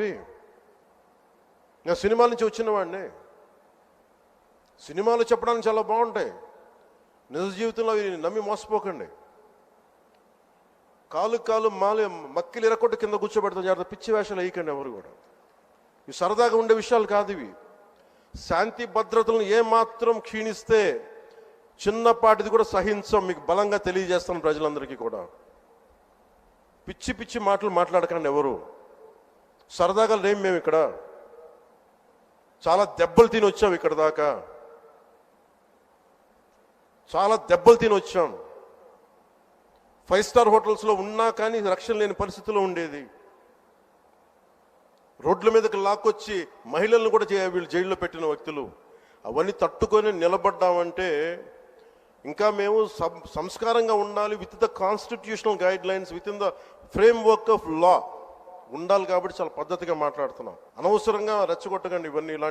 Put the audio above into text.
ఇవి. నేను సినిమాల నుంచి వచ్చిన వాడిని. సినిమాలు చెప్పడానికి చాలా బాగుంటాయి. నిజ జీవితంలో నమ్మి మోసపోకండి. కాలు కాలు మాలి మక్కిలు ఎరకొట్టు కింద కూర్చోబెడతాం జాగ్రత్త పిచ్చి వేషాలు వేయకండి ఎవరు కూడా. ఇవి సరదాగా ఉండే విషయాలు కాదు ఇవి. శాంతి భద్రతలను ఏమాత్రం క్షీణిస్తే చిన్నపాటిది కూడా సహించం. మీకు బలంగా తెలియజేస్తాను ప్రజలందరికీ కూడా. పిచ్చి పిచ్చి మాటలు మాట్లాడకండి ఎవరు. సరదాగా లేం మేము ఇక్కడ. చాలా దెబ్బలు తిని వచ్చాం ఇక్కడ దాకా. చాలా దెబ్బలు తిని వచ్చాం. ఫైవ్ స్టార్ హోటల్స్లో ఉన్నా కానీ రక్షణ లేని పరిస్థితిలో ఉండేది. రోడ్ల మీదకి లాక్కొచ్చి మహిళలను కూడా వీళ్ళు జైల్లో పెట్టిన వ్యక్తులు. అవన్నీ తట్టుకొని నిలబడ్డామంటే ఇంకా మేము సం- సంస్కారంగా ఉండాలి. With the constitutional guidelines within the framework of law. ఉండాలి కాబట్టి చాలా పద్ధతిగా మాట్లాడుతున్నాం. అనవసరంగా రెచ్చగొట్టకండి ఇవన్నీ ఇలాంటి